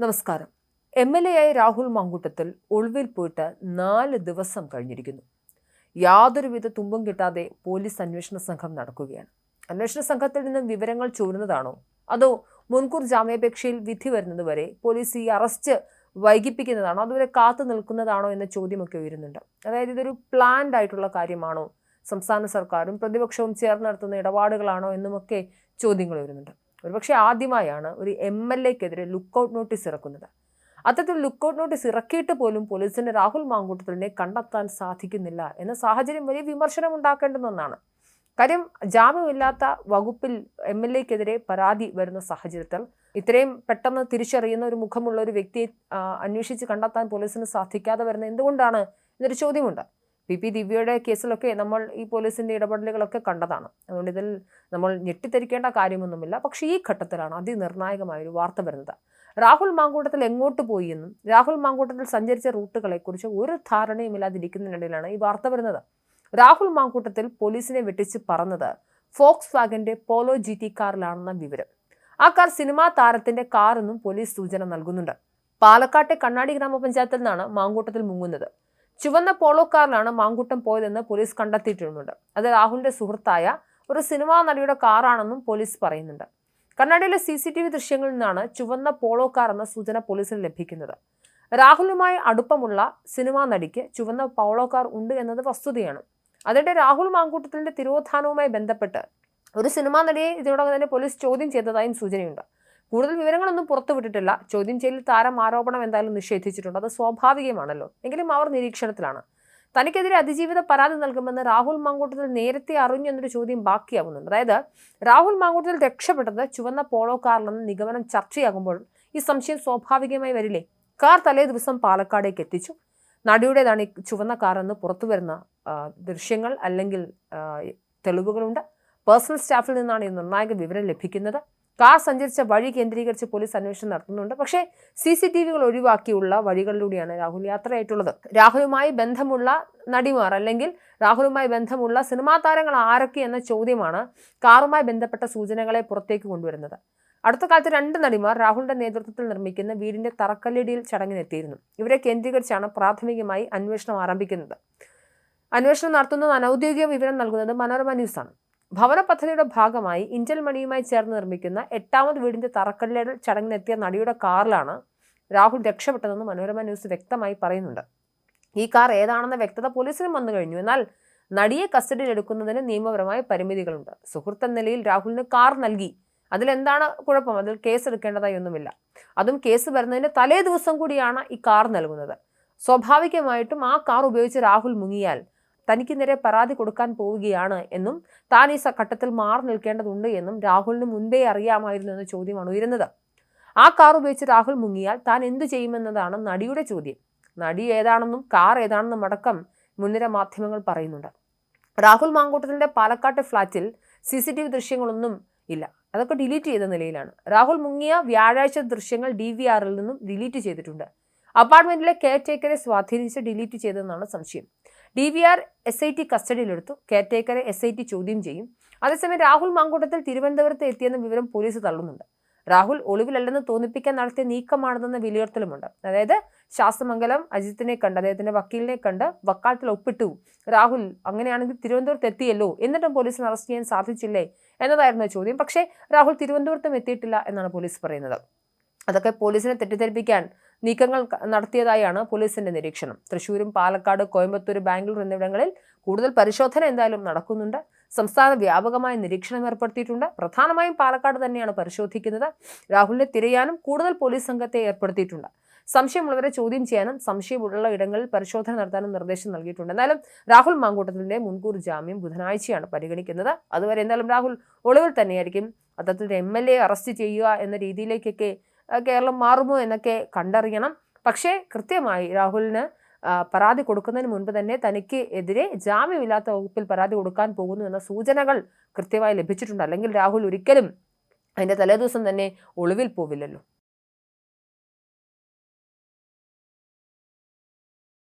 നമസ്കാരം. M L A ആയ രാഹുൽ മാങ്കൂട്ടത്തിൽ ഒളിവിൽ പോയിട്ട് നാല് ദിവസം കഴിഞ്ഞിരിക്കുന്നു. യാതൊരുവിധ തുമ്പും കിട്ടാതെ പോലീസ് അന്വേഷണ സംഘം നടക്കുകയാണ്. അന്വേഷണ സംഘത്തിൽ നിന്നും വിവരങ്ങൾ ചോരുന്നതാണോ? അതോ മുൻകൂർ ജാമ്യാപേക്ഷയിൽ വിധി വരുന്നതുവരെ പോലീസ് ഈ അറസ്റ്റ് വൈകിപ്പിക്കുന്നതാണോ? അതുവരെ കാത്തു നിൽക്കുന്നതാണോ എന്ന ചോദ്യമൊക്കെ ഉയരുന്നുണ്ട്. അതായത് ഇതൊരു പ്ലാൻഡ് ആയിട്ടുള്ള കാര്യമാണോ? സംസ്ഥാന സർക്കാരും പ്രതിപക്ഷവും ചേർന്ന് നടത്തുന്ന ഇടപാടുകളാണോ എന്നുമൊക്കെ ചോദ്യങ്ങൾ വരുന്നുണ്ട് ഒരുപക്ഷെ ആദ്യമായാണ് ഒരു എം എൽ എക്കെതിരെ ലുക്കൌട്ട് നോട്ടീസ് ഇറക്കുന്നത്. അത്തരത്തിൽ ലുക്കൗട്ട് നോട്ടീസ് ഇറക്കിയിട്ട് പോലും പോലീസിന് രാഹുൽ മാങ്കൂട്ടത്തിലിനെ കണ്ടെത്താൻ സാധിക്കുന്നില്ല എന്ന സാഹചര്യം വലിയ വിമർശനം ഉണ്ടാക്കേണ്ടുന്ന ഒന്നാണ്. കാര്യം ജാമ്യമില്ലാത്ത വകുപ്പിൽ എം എൽ എക്കെതിരെ പരാതി വരുന്ന സാഹചര്യത്തിൽ ഇത്രയും പെട്ടെന്ന് തിരിച്ചറിയുന്ന ഒരു മുഖമുള്ള ഒരു വ്യക്തിയെ അന്വേഷിച്ച് കണ്ടെത്താൻ പോലീസിന് സാധിക്കാതെ വരുന്നത് എന്തുകൊണ്ടാണ് എന്നൊരു ചോദ്യമുണ്ട്. പി പി ദിവ്യയുടെ കേസിലൊക്കെ നമ്മൾ ഈ പോലീസിന്റെ ഇടപെടലുകളൊക്കെ കണ്ടതാണ്. അതുകൊണ്ട് ഇതിൽ നമ്മൾ ഞെട്ടിത്തരിക്കേണ്ട കാര്യമൊന്നുമില്ല. പക്ഷേ ഈ ഘട്ടത്തിലാണ് അതിനിർണായകമായ ഒരു വാർത്ത വരുന്നത്. രാഹുൽ മാങ്കൂട്ടത്തിൽ എങ്ങോട്ട് പോയി എന്നും രാഹുൽ മാങ്കൂട്ടത്തിൽ സഞ്ചരിച്ച റൂട്ടുകളെക്കുറിച്ച് ഒരു ധാരണയും ഇല്ലാതിരിക്കുന്നതിനിടയിലാണ് ഈ വാർത്ത വരുന്നത്. രാഹുൽ മാങ്കൂട്ടത്തിൽ പോലീസിനെ വെട്ടിച്ച് പറന്നത് ഫോക്സ് വാഗന്റെ പോലോ ജി ടി കാറിലാണെന്ന വിവരം. ആ കാർ സിനിമാ താരത്തിന്റെ കാറെന്നും പോലീസ് സൂചന നൽകുന്നുണ്ട്. പാലക്കാട്ടെ കണ്ണാടി ഗ്രാമപഞ്ചായത്തിൽ നിന്നാണ് മാങ്കൂട്ടത്തിൽ മുങ്ങുന്നത്. ചുവന്ന പോളോ കാറിലാണ് മാങ്കൂട്ടം പോയതെന്ന് പോലീസ് കണ്ടെത്തിയിട്ടുണ്ട് അത് രാഹുലിന്റെ സുഹൃത്തായ ഒരു സിനിമാ നടിയുടെ കാറാണെന്നും പോലീസ് പറയുന്നുണ്ട്. കർണാടകയിലെ സി സി ടി വി ദൃശ്യങ്ങളിൽ നിന്നാണ് ചുവന്ന പോളോ കാർ എന്ന സൂചന പോലീസിന് ലഭിക്കുന്നത്. രാഹുലുമായി അടുപ്പമുള്ള സിനിമാ നടിക്ക് ചുവന്ന പോളോ കാർ ഉണ്ട് എന്നത് വസ്തുതയാണ്. അതിനിടെ രാഹുൽ മാങ്കൂട്ടത്തിന്റെ തിരോധാനവുമായി ബന്ധപ്പെട്ട് ഒരു സിനിമാ നടിയെ ഇതിനോടകം തന്നെ പോലീസ് ചോദ്യം ചെയ്തതായും സൂചനയുണ്ട്. കൂടുതൽ വിവരങ്ങളൊന്നും പുറത്തുവിട്ടിട്ടില്ല ചോദ്യം ചെയ്യലിൽ താരം ആരോപണം എന്തായാലും നിഷേധിച്ചിട്ടുണ്ട്. അത് സ്വാഭാവികമാണല്ലോ. എങ്കിലും അവർ നിരീക്ഷണത്തിലാണ്. തനിക്കെതിരെ അതിജീവിത പരാതി നൽകുമെന്ന് രാഹുൽ മാങ്കൂട്ടത്തിൽ നേരത്തെ അറിഞ്ഞു എന്നൊരു ചോദ്യം ബാക്കിയാവുന്നുണ്ട്. അതായത് രാഹുൽ മാങ്കൂട്ടത്തിൽ രക്ഷപ്പെട്ടത് ചുവന്ന പോളോ കാറിലെന്ന് നിഗമനം ചർച്ചയാകുമ്പോൾ ഈ സംശയം സ്വാഭാവികമായി വരില്ലേ? കാർ തലേ ദിവസം പാലക്കാടേക്ക് എത്തിച്ചു. നടിയുടേതാണ് ഈ ചുവന്ന കാർ എന്ന് പുറത്തു വരുന്ന ദൃശ്യങ്ങൾ അല്ലെങ്കിൽ തെളിവുകളുണ്ട്. പേഴ്സണൽ സ്റ്റാഫിൽ നിന്നാണ് ഈ നിർണായക വിവരം ലഭിക്കുന്നത്. കാർ സഞ്ചരിച്ച വഴി കേന്ദ്രീകരിച്ച് പോലീസ് അന്വേഷണം നടത്തുന്നുണ്ട്. പക്ഷേ സി സി ടി വികൾ ഒഴിവാക്കിയുള്ള വഴികളിലൂടെയാണ് രാഹുൽ യാത്രയായിട്ടുള്ളത്. രാഹുലുമായി ബന്ധമുള്ള നടിമാർ അല്ലെങ്കിൽ രാഹുലുമായി ബന്ധമുള്ള സിനിമാ താരങ്ങൾ ആരൊക്കെ എന്ന ചോദ്യമാണ് കാറുമായി ബന്ധപ്പെട്ട സൂചനകളെ പുറത്തേക്ക് കൊണ്ടുവരുന്നത്. അടുത്ത കാലത്ത് രണ്ട് നടിമാർ രാഹുലിന്റെ നേതൃത്വത്തിൽ നിർമ്മിക്കുന്ന വീടിന്റെ തറക്കല്ലിടിയിൽ ചടങ്ങിനെത്തിയിരുന്നു. ഇവരെ കേന്ദ്രീകരിച്ചാണ് പ്രാഥമികമായി അന്വേഷണം ആരംഭിക്കുന്നത്. അന്വേഷണം നടത്തുന്നത് അനൌദ്യോഗിക വിവരം നൽകുന്നത് മനോരമ ന്യൂസാണ്. ഭവന പദ്ധതിയുടെ ഭാഗമായി ഇന്റൽ മണിയുമായി ചേർന്ന് നിർമ്മിക്കുന്ന എട്ടാമത് വീടിന്റെ തറക്കല്ലിടൽ ചടങ്ങിനെത്തിയ നടിയുടെ കാറിലാണ് രാഹുൽ രക്ഷപ്പെട്ടതെന്ന് മനോരമ ന്യൂസ് വ്യക്തമായി പറയുന്നുണ്ട്. ഈ കാർ ഏതാണെന്ന വ്യക്തത പോലീസിനും വന്നു കഴിഞ്ഞു. എന്നാൽ നടിയെ കസ്റ്റഡിയിൽ എടുക്കുന്നതിന് നിയമപരമായ പരിമിതികളുണ്ട്. സുഹൃത്ത് എന്ന നിലയിൽ രാഹുലിന് കാർ നൽകി. അതിലെന്താണ് കുഴപ്പം? അതിൽ കേസ് എടുക്കേണ്ടതായി ഒന്നുമില്ല. അതും കേസ് വരുന്നതിന് തലേ ദിവസം കൂടിയാണ് ഈ കാർ നൽകുന്നത്. സ്വാഭാവികമായിട്ടും ആ കാർ ഉപയോഗിച്ച് രാഹുൽ മുങ്ങിയാൽ തനിക്ക് നേരെ പരാതി കൊടുക്കാൻ പോവുകയാണ് എന്നും താൻ ഈ ഘട്ടത്തിൽ മാറി നിൽക്കേണ്ടതുണ്ട് എന്നും രാഹുലിന് മുൻപേ അറിയാമായിരുന്നു എന്ന ചോദ്യമാണ് ഉയരുന്നത്. ആ കാർ ഉപയോഗിച്ച് രാഹുൽ മുങ്ങിയാൽ താൻ എന്തു ചെയ്യുമെന്നതാണ് നടിയുടെ ചോദ്യം. നടി ഏതാണെന്നും കാർ ഏതാണെന്നും അടക്കം മുൻനിര മാധ്യമങ്ങൾ പറയുന്നുണ്ട്. രാഹുൽ മാങ്കൂട്ടത്തിന്റെ പാലക്കാട്ടെ ഫ്ളാറ്റിൽ സി സി ടി വി ദൃശ്യങ്ങളൊന്നും ഇല്ല. അതൊക്കെ ഡിലീറ്റ് ചെയ്ത നിലയിലാണ്. രാഹുൽ മുങ്ങിയ വ്യാഴാഴ്ച ദൃശ്യങ്ങൾ ഡി വി ആറിൽ നിന്നും ഡിലീറ്റ് ചെയ്തിട്ടുണ്ട്. അപ്പാർട്ട്മെന്റിലെ കെയർ ടേക്കറെ സ്വാധീനിച്ച് ഡിലീറ്റ് ചെയ്തതെന്നാണ് സംശയം. D V R S I T കസ്റ്റഡിയിലെടുത്തു. കെയർ ടേക്കറെ എസ് ഐ ടി ചോദ്യം ചെയ്യും. അതേസമയം രാഹുൽ മാങ്കൂട്ടത്തിൽ തിരുവനന്തപുരത്ത് എത്തിയെന്ന വിവരം പോലീസ് തള്ളുന്നുണ്ട്. രാഹുൽ ഒളിവിലല്ലെന്ന് തോന്നിപ്പിക്കാൻ നടത്തിയ നീക്കമാണെന്ന വിലയിരുത്തലുമുണ്ട്. അതായത് ശാസ്തമംഗലം അജിത്തിനെ കണ്ട് അദ്ദേഹത്തിന്റെ വക്കീലിനെ കണ്ട് വക്കാലത്തിൽ ഒപ്പിട്ടു. രാഹുൽ അങ്ങനെയാണെങ്കിൽ തിരുവനന്തപുരത്ത് എത്തിയല്ലോ. എന്നിട്ടും പോലീസിന് അറസ്റ്റ് ചെയ്യാൻ സാധിച്ചില്ലേ? എന്നതായിരുന്നു ചോദ്യം. പക്ഷേ രാഹുൽ തിരുവനന്തപുരത്തും എത്തിയിട്ടില്ല എന്നാണ് പോലീസ് പറയുന്നത്. അതൊക്കെ പോലീസിനെ തെറ്റിദ്ധരിപ്പിക്കാൻ നീക്കങ്ങൾ നടത്തിയതായാണ് പോലീസിന്റെ നിരീക്ഷണം. തൃശൂരും പാലക്കാട് കോയമ്പത്തൂർ ബാംഗ്ലൂർ എന്നിവിടങ്ങളിൽ കൂടുതൽ പരിശോധന എന്തായാലും നടക്കുന്നുണ്ട്. സംസ്ഥാന വ്യാപകമായ നിരീക്ഷണം ഏർപ്പെടുത്തിയിട്ടുണ്ട്. പ്രധാനമായും പാലക്കാട് തന്നെയാണ് പരിശോധിക്കുന്നത്. രാഹുലിനെ തിരയാനും കൂടുതൽ പോലീസ് സംഘത്തെ ഏർപ്പെടുത്തിയിട്ടുണ്ട്. സംശയമുള്ളവരെ ചോദ്യം ചെയ്യാനും സംശയമുള്ള ഇടങ്ങളിൽ പരിശോധന നടത്താനും നിർദ്ദേശം നൽകിയിട്ടുണ്ട്. എന്നാലും രാഹുൽ മാങ്കൂട്ടത്തിന്റെ മുൻകൂർ ജാമ്യം ബുധനാഴ്ചയാണ് പരിഗണിക്കുന്നത്. അതുവരെ എന്തായാലും രാഹുൽ ഒളിവിൽ തന്നെയായിരിക്കും. അത്തരത്തിൽ എം എൽ എ അറസ്റ്റ് ചെയ്യുക എന്ന രീതിയിലേക്കൊക്കെ കേരളം മാറുമോ എന്നൊക്കെ കണ്ടറിയണം. പക്ഷേ കൃത്യമായി രാഹുലിന് പരാതി കൊടുക്കുന്നതിന് മുൻപ് തന്നെ തനിക്ക് എതിരെ ജാമ്യമില്ലാത്ത വകുപ്പിൽ പരാതി കൊടുക്കാൻ പോകുന്നു എന്ന സൂചനകൾ കൃത്യമായി ലഭിച്ചിട്ടുണ്ട്. അല്ലെങ്കിൽ രാഹുൽ ഒരിക്കലും അതിന്റെ തലേദിവസം തന്നെ ഒളിവിൽ പോവില്ലല്ലോ.